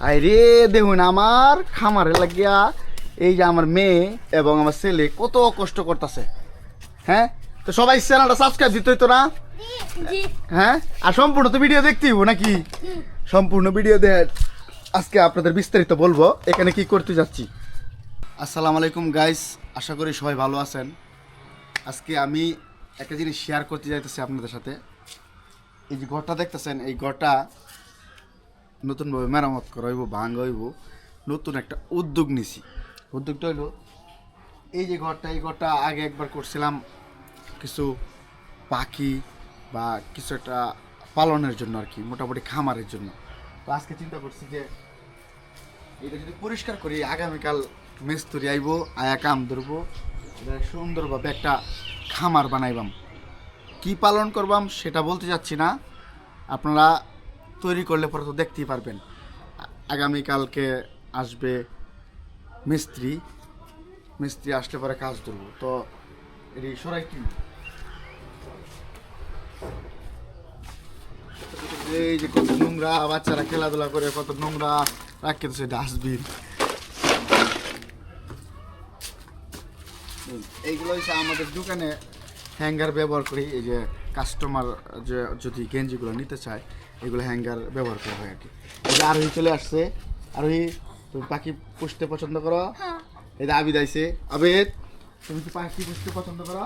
আরে দেখুন আমার খামারে লাগিয়া এই যে আমার মেয়ে এবং আমার ছেলে কত কষ্ট করতেছে। হ্যাঁ? তো সবাই চ্যানেলটা সাবস্ক্রাইব দিতে হইতো না? হ্যাঁ? আর সম্পূর্ণ তো ভিডিও দেখতেই হব নাকি? সম্পূর্ণ ভিডিও দেখ আজকে আপনাদের বিস্তারিত বলব। এখানে কি করতে যাচ্ছি? আসসালামু আলাইকুম গাইস আশা করি সবাই ভালো আছেন। আজকে আমি একটা জিনিস শেয়ার করতে যাইতেছি আপনাদের সাথে। এই যে ঘরটা দেখতেছেন এই ঘরটা নতুনভাবে মেরামত করা হইব, ভাঙ হইব, নতুন একটা উদ্যোগ নিছি। উদ্যোগটা হইল, এই যে ঘরটা, এই ঘরটা আগে একবার করছিলাম কিছু পাখি বা কিছু একটা পালনের জন্য আর কি, মোটামুটি খামারের জন্য। তো আজকে চিন্তা করছি যে, এটা যদি পরিষ্কার করি, আগামীকাল মিস্ত্রি আইব, আয়া কাম ধরবো সুন্দরভাবে একটা খামার বানাইবাম। কি পালন করবাম সেটা বলতে চাচ্ছি না। আপনারা তৈরি করলে পরে তো দেখতেই পারবেন। আগামীকালকে আসবে মিস্ত্রি। মিস্ত্রি আসলে পরে কাজ ধরবো। তো এটি সরাই কি এই যে কত নোংরা, বাচ্চারা খেলাধুলা করে, কত নোংরা। রাখতে দিচ্ছে ডাস্টবিন। এইগুলো আমাদের দোকানে হ্যাঙ্গার ব্যবহার করি, এই যে কাস্টমার যে যদি গেঞ্জিগুলো নিতে চায় এগুলো হ্যাঙ্গার ব্যবহার করা হয় আর কি। এই যে আরোহী চলে আসছে। আরোহী তুমি পাখি পুষতে পছন্দ করো? হ্যাঁ। এই যে আবিদ আইছে। আবেদ তুমি কি পাখি পুষতে পছন্দ করো?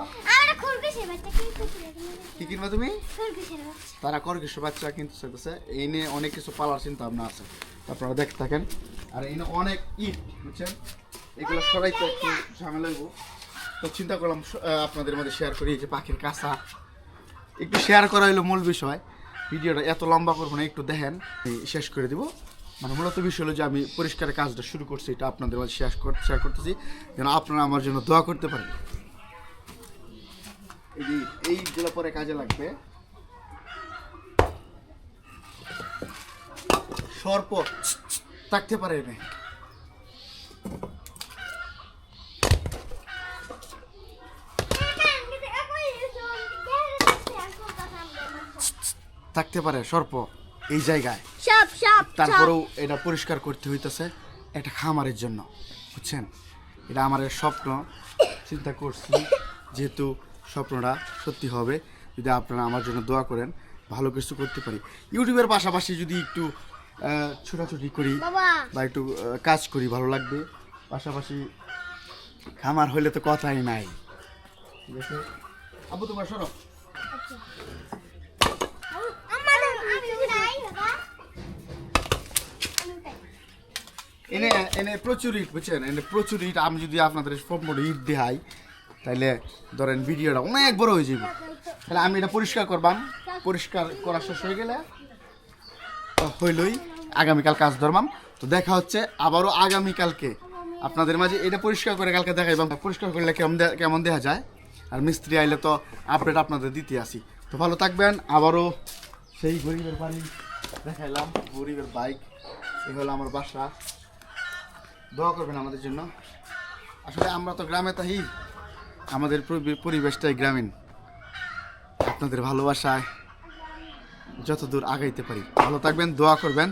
কি কিনবা তুমি? তারা কর কিছু বাচ্চা কিনতে চাইতেছে এই নিয়ে অনেক কিছু পালার চিন্তা ভাবনা আছে। আপনারা দেখতে থাকেন। আর এই অনেক ইট বুঝছেন? এগুলো সরাইতে একটু ঝামেলা তো চিন্তা করলাম আপনাদের মধ্যে শেয়ার করি। যে পাখির কাঁচা একটু শেয়ার করা হলো মূল বিষয়। ভিডিওটা এত লম্বা করব না, একটু দেখেন। শেষ করে দিব। মানে মূলত বিষয় হলো যে আমি পরিষ্কারের কাজটা শুরু করছি, এটা আপনাদের মাঝে শেয়ার শেয়ার করতেছি। যেন আপনারা আমার জন্য দোয়া করতে পারেন। এই যে এইগুলো পরে কাজে লাগবে। সর্প থাকতে পারে থাকতে পারে সর্প এই জায়গায়। সাপ সাপ তারপরেও এটা পরিষ্কার করতে হইতেছে এটা খামারের জন্য বুঝছেন? এটা আমার স্বপ্ন চিন্তা করছি যেহেতু স্বপ্নটা সত্যি হবে যদি আপনারা আমার জন্য দোয়া করেন ভালো কিছু করতে পারি। ইউটিউবের পাশাপাশি যদি একটু ছোটাছুটি করি বা একটু কাজ করি ভালো লাগবে। পাশাপাশি খামার হইলে তো কথাই নাই। ঠিক আছে? আবু তোমার সরো আমার আমি যাই বাবা এনে এনে প্রচুর ইট বুঝছেন? এনে প্রচুর ইট আমি যদি আপনাদের সম্পূর্ণ ইট দেখাই তাহলে ধরেন ভিডিওটা অনেক বড় হয়ে যাবে তাহলে আমি এটা পরিষ্কার করবাম। পরিষ্কার করা শেষ হয়ে গেলে হইলই, আগামীকাল কাজ ধরবাম। তো দেখা হচ্ছে আবারও আগামীকালকে। আপনাদের মাঝে এটা পরিষ্কার করে কালকে দেখাইবাম। পরিষ্কার করলে কেমন কেমন দেখা যায়? আর মিস্ত্রি আইলে তো আপডেট আপনাদের দিতে আসি। তো ভালো থাকবেন, আবারও সেই গরিবের বাড়ি দেখাইলাম, গরিবের বাইক, এই হলো আমার বাসা। দোয়া করবেন আমাদের জন্য। আসলে আমরা তো গ্রামে তাই আমাদের পরিবেশটাই গ্রামীণ। আপনাদের ভালোবাসায় যত দূর আগাইতে পারি। ভালো থাকবেন, দোয়া করবেন।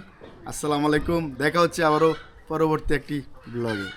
আসসালামু আলাইকুম, দেখা হচ্ছে আবারও পরবর্তী একটি ব্লগে